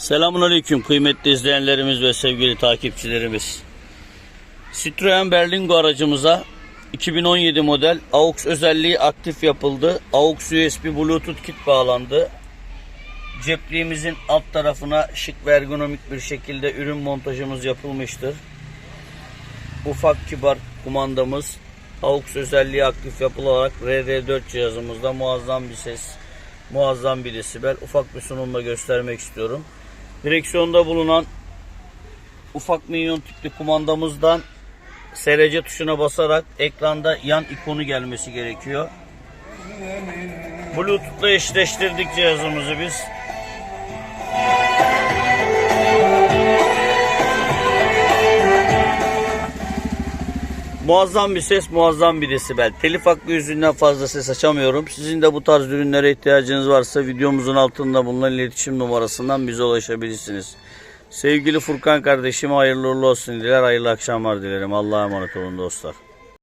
Selamun Aleyküm kıymetli izleyenlerimiz ve sevgili takipçilerimiz. Citroen Berlingo aracımıza 2017 model AUX özelliği aktif yapıldı. AUX USB Bluetooth kit bağlandı. Cepliğimizin alt tarafına şık ve ergonomik bir şekilde ürün montajımız yapılmıştır. Ufak kibar kumandamız AUX özelliği aktif yapılarak RR4 cihazımızda muazzam bir ses, muazzam bir desibel ufak bir sunumla göstermek istiyorum. Direksiyonda bulunan ufak minyon tipli kumandamızdan SRC tuşuna basarak ekranda yan ikonu gelmesi gerekiyor. Bluetooth'la eşleştirdik cihazımızı biz. Muazzam bir ses, muazzam bir desibel. Telif hakkı yüzünden fazla ses açamıyorum. Sizin de bu tarz ürünlere ihtiyacınız varsa videomuzun altında bulunan iletişim numarasından bize ulaşabilirsiniz. Sevgili Furkan kardeşim hayırlı uğurlu olsun diler. Hayırlı akşamlar dilerim. Allah'a emanet olun dostlar.